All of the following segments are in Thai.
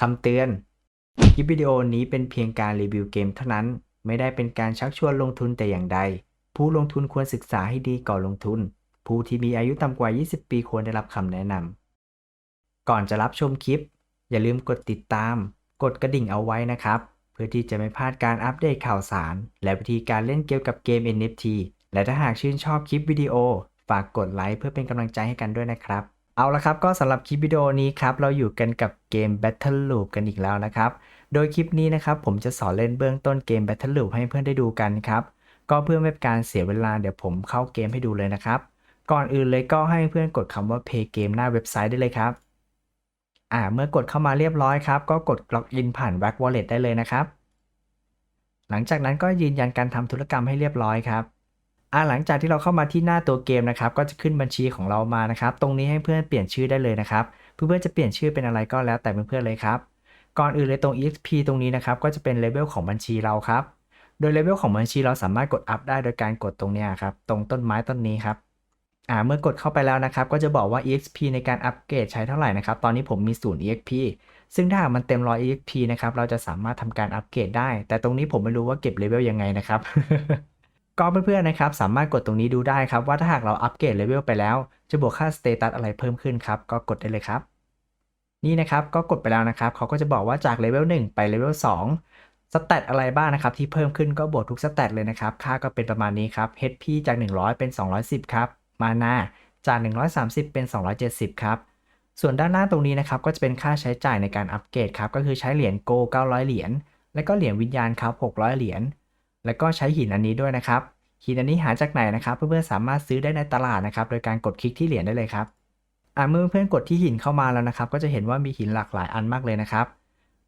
คำเตือน คลิปวิดีโอนี้เป็นเพียงการรีวิวเกมเท่านั้น ไม่ได้เป็นการชักชวนลงทุนแต่อย่างใด ผู้ลงทุนควรศึกษาให้ดีก่อนลงทุน ผู้ที่มีอายุต่ำกว่า 20 ปีควรได้รับคำแนะนำ ก่อนจะรับชมคลิป อย่าลืมกดติดตาม กดกระดิ่งเอาไว้นะครับ เพื่อที่จะไม่พลาดการอัปเดตข่าวสาร และวิธีการเล่นเกี่ยวกับเกม NFT และถ้าหากชื่นชอบคลิปวิดีโอ ฝากกดไลค์เพื่อเป็นกำลังใจให้กันด้วยนะครับ เอาละครับก็สำหรับคลิปวิดีโอนี้ครับเราอยู่กันกับเกม Battle Loop กันอีกแล้วนะครับ โดยคลิปนี้นะครับผมจะสอนเล่นเบื้องต้นเกม Battle Loop ให้เพื่อนได้ดูกันครับ ก็เพื่อไม่เป็นการเสียเวลาเดี๋ยวผมเข้าเกมให้ดูเลยนะครับ ก่อนอื่นเลยก็ให้เพื่อนกดคำว่า Play Game หน้าเว็บไซต์ได้เลยครับอ่าเมื่อกดเข้ามาเรียบร้อยครับ ก็กดล็อกอินผ่าน w a c Wallet ได้เลยนะครับ หลังจากนั้นก็ยืนยันการทำธุรกรรมให้เรียบร้อยครับ อ่าหลังจากที่เราเข้ามาที่หน้าตัวเกมนะครับ ก็จะขึ้นบัญชีของเรามานะครับ ตรงนี้ให้เพื่อนเปลี่ยนชื่อได้เลยนะครับ เพื่อนๆจะเปลี่ยนชื่อเป็นอะไรก็แล้วแต่เพื่อนๆเลยครับ ก่อนอื่นเลยตรง exp ตรงนี้นะครับ ก็จะเป็นเลเวลของบัญชีเราครับ โดยเลเวลของบัญชีเราสามารถกดอัพได้โดยการกดตรงเนี้ยครับ ตรงต้นไม้ต้นนี้ครับ อ่า เมื่อกดเข้าไปแล้วนะครับ ก็จะบอกว่า exp ในการอัปเกรดใช้เท่าไหร่นะครับ ตอนนี้ผมมีศูนย์ exp ซึ่งถ้ามันเต็มร้อย exp นะครับ เราจะสามารถทำการอัปเกรดได้ แต่ตรงนี้ผมไม่รู้ว่าเก็บเลเวลยังไงนะครับ ก็เพื่อนๆนะครับสามารถกดตรงนี้ดูได้ครับว่าถ้าหากเราอัปเกรดเลเวลไปแล้ว จะบวกค่าสเตตัสอะไรเพิ่มขึ้นครับก็กดได้เลยครับ นี่นะครับก็กดไปแล้วนะครับเขาก็จะบอกว่าจากเลเวล1ไปเลเวล2สเตตอะไรบ้างนะครับที่เพิ่มขึ้นก็บวกทุกสเตตเลยนะครับค่าก็เป็นประมาณนี้ครับ HP จาก 100 เป็น 210 ครับ มานาจาก 130 เป็น 270 ครับส่วนด้านล่าตรงนี้นะครับก็จะเป็นค่าใช้จ่ายในการอัปเกรดครับก็คือใช้เหรียญโก900 เหรียญและก็เหรียญวิญญาณครับ600 เหรียญ แล้วก็ใช้หินอันนี้ด้วยนะครับ หินอันนี้หาจากไหนนะครับ เพื่อนๆสามารถซื้อได้ในตลาดนะครับ โดยการกดคลิกที่เหรียญได้เลยครับอ่าเมื่อเพื่อนกดที่หินเข้ามาแล้วนะครับ ก็จะเห็นว่ามีหินหลากหลายอันมากเลยนะครับ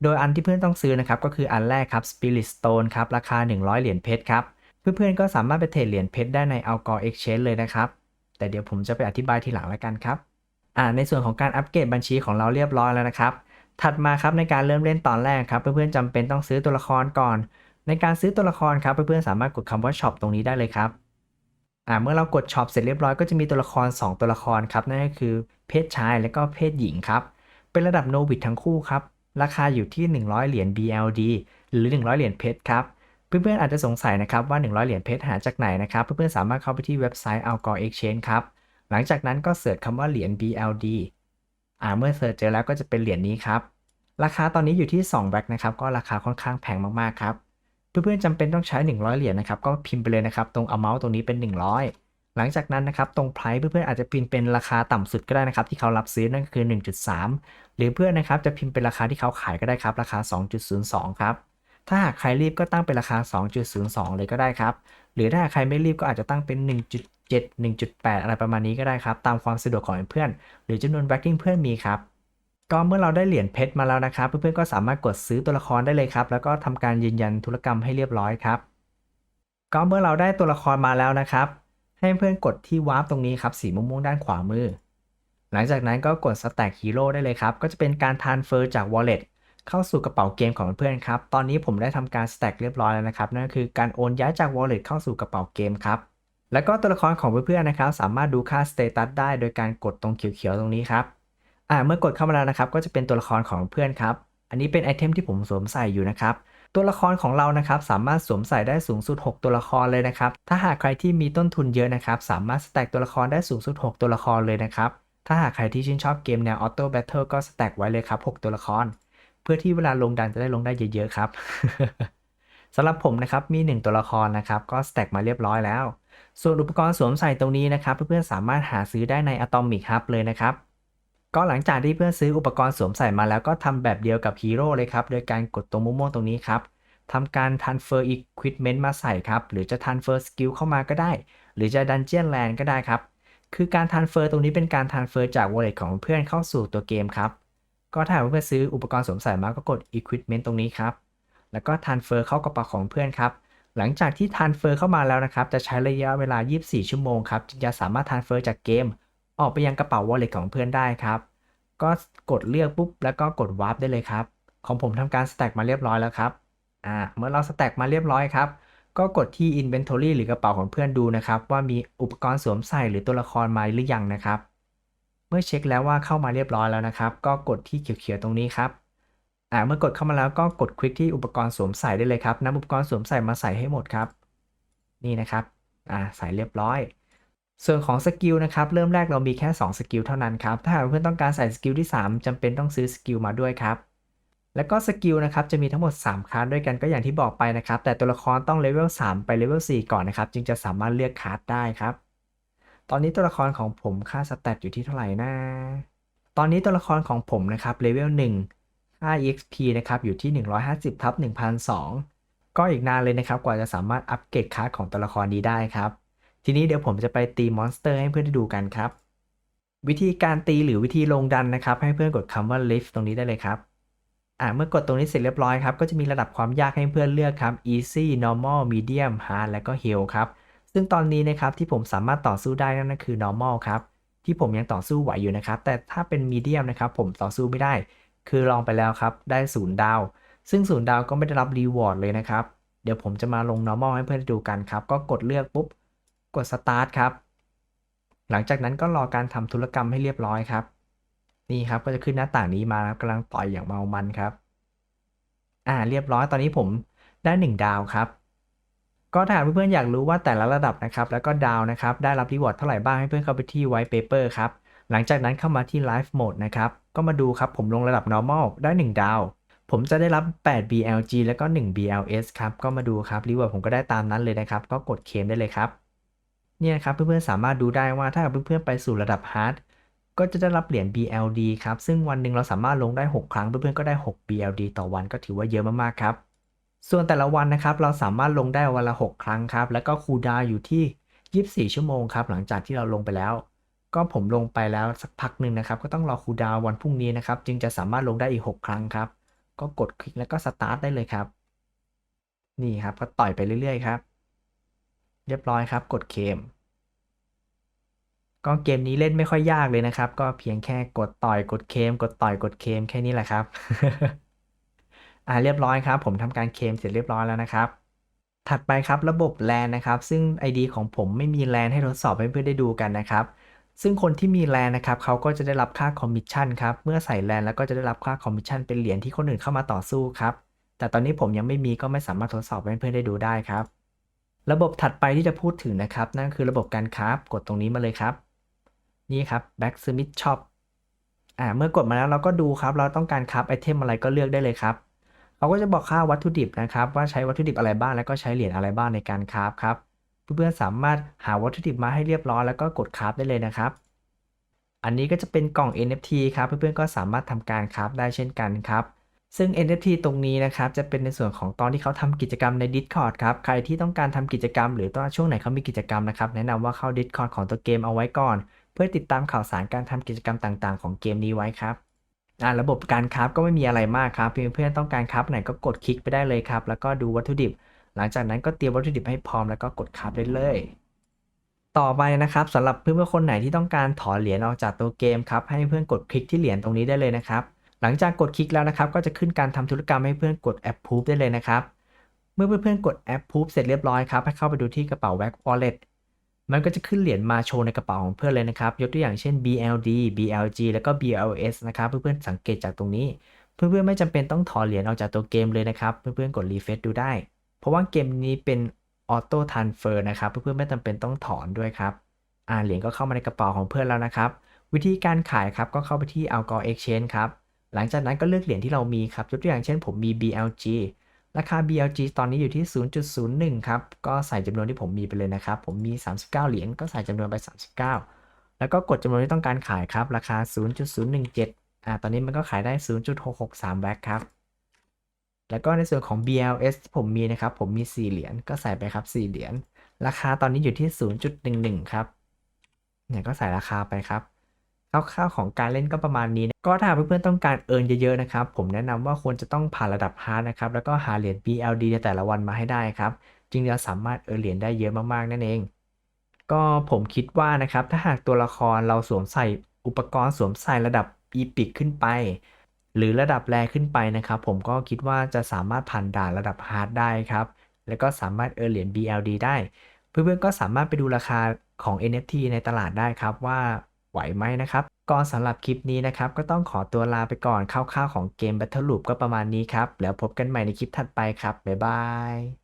โดยอันที่เพื่อนต้องซื้อนะครับก็คืออันแรกครับ Spirit Stone ครับราคา 100 เหรียญเพชรครับ เพื่อนๆก็สามารถไปเทรดเหรียญเพชรได้ใน Algor Exchange เลยนะครับ แต่เดี๋ยวผมจะไปอธิบายทีหลังแล้วกันครับอ่าในส่วนของการอัปเกรดบัญชีของเราเรียบร้อยแล้วนะครับ ถัดมาครับในการเริ่มเล่นตอนแรกครับ เพื่อนๆจำเป็นต้องซื้อตัวละครก่อน ในการซื้อตัวละครครับเพื่อนๆสามารถกดคำว่า Shop ตรงนี้ได้เลยครับอ่าเมื่อเรากดช็อปเสร็จเรียบร้อยก็จะมีตัวละคร 2 ตัวละครครับนั่นก็คือเพศชายและก็เพศหญิงครับ เป็นระดับโนบิ t ทั้งคู่ครับ ราคาอยู่ที่ 100 เหรียญ BLD หรือ 100 เหรียญเพชรครับเพื่อนๆอาจจะสงสัยนะครับว่า 100 เหรียญเพชรหาจากไหนนะครับเพื่อนๆสามารถเข้าไปที่เว็บไซต์ Algor Exchange ครับหลังจากนั้นก็เสิร์ชคำว่าเหรียญ BLD อ่าเมื่อเสิร์ชเจอแล้วก็จะเป็นเหรียญนี้ครับราคาตอนนี้อยู่ที่2แบ็คนะครับก็ราคาค่อนข้างแพงมากๆครับ เพื่อนๆจำเป็นต้องใช้ 100 เหรียญนะครับก็พิมพ์ไปเลยนะครับตรง amount ตรงนี้เป็น 100 หลังจากนั้นนะครับตรง price เพื่อนๆอาจจะพิมพ์เป็นราคาต่ำสุดก็ได้นะครับที่เขารับซื้อนั่นก็คือ 1.3 หรือเพื่อนนะครับจะพิมพ์เป็นราคาที่เขาขายก็ได้ครับราคา 2.02 ครับถ้าหากใครรีบก็ตั้งเป็นราคา 2.02 เลยก็ได้ครับ หรือถ้าหากใครไม่รีบก็อาจจะตั้งเป็น 1.7 1.8 อะไรประมาณนี้ก็ได้ครับ ตามความสะดวกของเพื่อน หรือจำนวนแบ็กกิ้งเพื่อนมีครับ ก็เมื่อเราได้เหรียญเพชรมาแล้วนะครับ เพื่อนๆก็สามารถกดซื้อตัวละครได้เลยครับ แล้วก็ทำการยืนยันธุรกรรมให้เรียบร้อยครับ ก็เมื่อเราได้ตัวละครมาแล้วนะครับ ให้เพื่อนกดที่วาร์ปตรงนี้ครับสีม่วงๆด้านขวามือ หลังจากนั้นก็กด Stack Hero ได้เลยครับ ก็จะเป็นการ transfer จาก wallet เข้าสู่กระเป๋าเกมของเพื่อนครับ ตอนนี้ผมได้ทำการ stack เรียบร้อยแล้วนะครับ นั่นก็คือการโอนย้ายจาก wallet เข้าสู่กระเป๋าเกมครับ แล้วก็ตัวละครของเพื่อนๆนะครับ สามารถดูค่า status ได้โดยการกดตรงเขียวๆตรงนี้ครับ อ่าเมื่อกดเข้ามาแล้วนะครับ ก็จะเป็นตัวละครของเพื่อนครับ อันนี้เป็นไอเทมที่ผมสวมใส่อยู่นะครับ ตัวละครของเรานะครับสามารถสวมใส่ได้สูงสุด 6 ตัวละครเลยนะครับ ถ้าหากใครที่มีต้นทุนเยอะนะครับ สามารถสแต็กตัวละครได้สูงสุด 6 ตัวละครเลยนะครับ ถ้าหากใครที่ชื่นชอบเกมแนวออโต้แบทเทิลก็สแต็กไว้เลยครับ 6 ตัวละคร เพื่อที่เวลาลงดันจะได้ลงได้เยอะๆครับสำหรับผมนะครับมี 1 ตัวละครนะครับก็สแต็กมาเรียบร้อยแล้ว ส่วนอุปกรณ์สวมใส่ตรงนี้นะครับ เพื่อนๆสามารถหาซื้อได้ใน Atomic Hub เลยนะครับ ก็หลังจากที่เพื่อนซื้ออุปกรณ์สวมใส่มาแล้วก็ทำแบบเดียวกับฮีโร่เลยครับ โดยการกดตรงมุมม่วงตรงนี้ครับทำการ transfer equipment มาใส่ครับ หรือจะ transfer skill เข้ามาก็ได้ หรือจะ dungeon land ก็ได้ครับ คือการ transfer ตรงนี้เป็นการ transfer จาก wallet ของเพื่อนเข้าสู่ตัวเกมครับ ก็ถ้าเพื่อนซื้ออุปกรณ์สวมใส่มาก็กด equipment ตรงนี้ครับ แล้วก็ transfer เข้ากระเป๋าของเพื่อนครับ หลังจากที่ transfer เข้ามาแล้วนะครับ จะใช้ระยะเวลา 24 ชั่วโมงครับ จึงจะสามารถ transfer จากเกม ออกไปยังกระเป๋า wallet ของเพื่อนได้ครับ ก็กดเลือกปุ๊บแล้วก็กด warp ได้เลยครับ ของผมทำการ stack มาเรียบร้อยแล้วครับอ่าเมื่อเรา stack มาเรียบร้อยครับ ก็กดที่ inventory หรือกระเป๋าของเพื่อนดูนะครับ ว่ามีอุปกรณ์สวมใส่หรือตัวละครมาหรือยังนะครับ เมื่อเช็คแล้วว่าเข้ามาเรียบร้อยแล้วนะครับ ก็กดที่เขียวๆตรงนี้ครับอ่าเมื่อกดเข้ามาแล้วก็กดคลิกที่อุปกรณ์สวมใส่ได้เลยครับนำอุปกรณ์สวมใส่มาใส่ให้หมดครับ นี่นะครับอ่าใส่เรียบร้อย ส่วนของสกิลนะครับเริ่มแรกเรามีแค่ 2 สกิลเท่านั้นครับ ถ้าหากเพื่อนต้องการใส่สกิลที่ 3จำเป็นต้องซื้อสกิลมาด้วยครับ แล้วก็สกิลนะครับจะมีทั้งหมด 3คลาสด้วยกันก็อย่างที่บอกไปนะครับ แต่ตัวละครต้องเลเวล3ไปเลเวล4ก่อนนะครับ จึงจะสามารถเลือกคลาสได้ครับ ตอนนี้ตัวละครของผมค่าสแตทอยู่ที่เท่าไหร่นะ ตอนนี้ตัวละครของผมนะครับเลเวล1ค่า EXP นะครับอยู่ที่ 150ทับ1,002 ก็อีกนานเลยนะครับ กว่าจะสามารถอัปเกรดคลาสของตัวละครนี้ได้ครับ ทีนี้เดี๋ยวผมจะไปตีมอนสเตอร์ให้เพื่อนได้ดูกันครับ วิธีการตีหรือวิธีลงดันนะครับ ให้เพื่อนกดคำว่า lift ตรงนี้ได้เลยครับอ่าเมื่อกดตรงนี้เสร็จเรียบร้อยครับก็จะมีระดับความยากให้เพื่อนเลือกครับ easy normal medium hard และก็ hell ครับซึ่งตอนนี้นะครับที่ผมสามารถต่อสู้ได้นั่นก็คือ normal ครับที่ผมยังต่อสู้ไหวอยู่นะครับ แต่ถ้าเป็น medium นะครับผมต่อสู้ไม่ได้ คือลองไปแล้วครับได้ศูนย์ดาว ซึ่งศูนย์ดาวก็ไม่ได้รับรีวอร์ดเลยนะครับ เดี๋ยวผมจะมาลง normal ให้เพื่อนดูกันครับ ก็กดเลือกปุ๊บ กด start ครับ หลังจากนั้นก็รอการทำธุรกรรมให้เรียบร้อยครับ นี่ครับก็จะขึ้นหน้าต่างนี้มาครับกำลังต่อยอย่างเมามันครับ อ่าเรียบร้อยตอนนี้ผมได้ 1 ดาวครับ ก็ถ้าหากเพื่อนๆอยากรู้ว่าแต่ละระดับนะครับ แล้วก็ดาวนะครับ ได้รับรีวอร์ดเท่าไหร่บ้างให้เพื่อนเข้าไปที่ white paper ครับ หลังจากนั้นเข้ามาที่ live mode นะครับ ก็มาดูครับผมลงระดับ normal ได้ 1 ดาวผมจะได้รับ 8 BLG แล้วก็ 1 BLS ครับ ก็มาดูครับ รีวอร์ดผมก็ได้ตามนั้นเลยนะครับ ก็กดเคลมได้เลยครับ เนี่ยครับเพื่อนๆสามารถดูได้ว่าถ้าเพื่อนๆไปสู่ระดับ hard ก็จะได้รับเหรียญ BLD ครับ ซึ่งวันหนึ่งเราสามารถลงได้ 6 ครั้งเพื่อนๆก็ได้ 6 BLD ต่อวันก็ถือว่าเยอะมากๆครับ ส่วนแต่ละวันนะครับเราสามารถลงได้วันละ 6 ครั้งครับ แล้วก็คูลดาวอยู่ที่ 24 ชั่วโมงครับ หลังจากที่เราลงไปแล้ว ก็ผมลงไปแล้วสักพักหนึ่งนะครับ ก็ต้องรอคูลดาววันพรุ่งนี้นะครับ จึงจะสามารถลงได้อีก 6 ครั้งครับ ก็กดคลิกแล้วก็สตาร์ทได้เลยครับ นี่ครับก็ต่อยไปเรื่อยๆครับ เรียบร้อยครับ กดเคมก็เกมนี้เล่นไม่ค่อยยากเลยนะครับ ก็เพียงแค่กดต่อยกดเคม กดต่อยกดเคมแค่นี้แหละครับ อ่าเรียบร้อยครับ ผมทำการเคมเสร็จเรียบร้อยแล้วนะครับ ถัดไปครับระบบแลนนะครับ ซึ่ง ID ของผมไม่มีแลนให้ทดสอบให้เพื่อนได้ดูกันนะครับซึ่งคนที่มีแลนนะครับเขาก็จะได้รับค่าคอมมิชชั่นครับ เมื่อใส่แลนแล้วก็จะได้รับค่าคอมมิชชั่นเป็นเหรียญที่คนอื่นเข้ามาต่อสู้ครับ แต่ตอนนี้ผมยังไม่มีก็ไม่สามารถทดสอบให้เพื่อนได้ดูได้ครับ ระบบถัดไปที่จะพูดถึงนะครับ นั่นคือระบบการคราฟกดตรงนี้มาเลยครับ นี่ครับ Blacksmith Shop อ่าเมื่อกดมาแล้วเราก็ดูครับ เราต้องการคราฟไอเทมอะไรก็เลือกได้เลยครับเขาก็จะบอกค่าวัตถุดิบนะครับ ว่าใช้วัตถุดิบอะไรบ้างแล้วก็ใช้เหรียญอะไรบ้างในการคราฟครับเพื่อนๆสามารถหาวัตถุดิบมาให้เรียบร้อยแล้วก็กดคราฟได้เลยนะครับ อันนี้ก็จะเป็นกล่อง NFT ครับเพื่อนๆก็สามารถทำการคราฟได้เช่นกันครับ ซึ่ง NFT ตรงนี้นะครับ จะเป็นในส่วนของตอนที่เขาทำกิจกรรมใน Discord ครับ ใครที่ต้องการทำกิจกรรม หรือตอนช่วงไหนเขามีกิจกรรมนะครับ แนะนำว่าเข้า Discord ของตัวเกมเอาไว้ก่อน เพื่อติดตามข่าวสารการทำกิจกรรมต่างๆ ของเกมนี้ไว้ครับอ่าระบบการคราฟก็ไม่มีอะไรมากครับเพียงเพื่อนต้องการคราฟไหนก็กดคลิกไปได้เลยครับ แล้วก็ดูวัตถุดิบ หลังจากนั้นก็เตรียมวัตถุดิบให้พร้อมแล้วก็กดคราฟได้เลยต่อไปนะครับสำหรับเพื่อนๆคนไหนที่ต้องการถอนเหรียญออกจากตัวเกมครับให้เพื่อนกดคลิกที่เหรียญตรงนี้ได้เลยนะครับ หลังจากกดคลิกแล้วนะครับ ก็จะขึ้นการทำธุรกรรมให้เพื่อนกด approve ได้เลยนะครับ เมื่อเพื่อนๆกด approve เสร็จเรียบร้อยครับ ให้เข้าไปดูที่กระเป๋า Wax Wallet มันก็จะขึ้นเหรียญมาโชว์ในกระเป๋าของเพื่อนเลยนะครับ ยกตัวอย่างเช่น BLD BLG แล้วก็ BLS นะครับ เพื่อนๆสังเกตจากตรงนี้ เพื่อนๆไม่จำเป็นต้องถอนเหรียญออกจากตัวเกมเลยนะครับ เพื่อนๆกด refresh ดูได้ เพราะว่าเกมนี้เป็น auto transfer นะครับ เพื่อนๆไม่จำเป็นต้องถอนด้วยครับ อ่าเหรียญก็เข้ามาในกระเป๋าของเพื่อนแล้วนะครับ วิธีการขายครับก็เข้าไปที่ Algor Exchange ครับ หลังจากนั้นก็เลือกเหรียญที่เรามีครับยกตัวอย่างเช่นผมมี BLG ราคา BLG ตอนนี้อยู่ที่ 0.01 ครับ ก็ใส่จำนวนที่ผมมีไปเลยนะครับ ผมมี 39 เหรียญ ก็ใส่จำนวนไป 39 แล้วก็กดจำนวนที่ต้องการขายครับ ราคา 0.017 อ่า ตอนนี้มันก็ขายได้ 0.663แบ็คครับ แล้วก็ในส่วนของ BLS ที่ผมมีนะครับ ผมมี 4 เหรียญ ก็ใส่ไปครับ 4 เหรียญ ราคาตอนนี้อยู่ที่ 0.11 ครับ เนี่ยก็ใส่ราคาไปครับ คร่าวๆของการเล่นก็ประมาณนี้นะก็ถ้าเพื่อนๆต้องการเอิร์นเยอะๆนะครับผมแนะนำว่าควรจะต้องผ่านระดับฮาร์ดนะครับแล้วก็หาเหรียญ BLD ในแต่ละวันมาให้ได้ครับจึงจะสามารถเอิร์นเหรียญได้เยอะมากๆนั่นเอง ก็ผมคิดว่านะครับถ้าหากตัวละครเราสวมใส่อุปกรณ์สวมใส่ระดับ Epic ขึ้นไป หรือระดับแรขึ้นไปนะครับ ผมก็คิดว่าจะสามารถผ่านด่านระดับฮาร์ดได้ครับแล้วก็สามารถเอินเหรียญ BLD ได้ เพื่อนๆก็สามารถไปดูราคาของ NFT ในตลาดได้ครับว่า ไหวไหมนะครับก็สำหรับคลิปนี้นะครับ ก็ต้องขอตัวลาไปก่อนคร่าวๆของเกม Battle Loop ก็ประมาณนี้ครับ แล้วพบกันใหม่ในคลิปถัดไปครับ บ๊ายบาย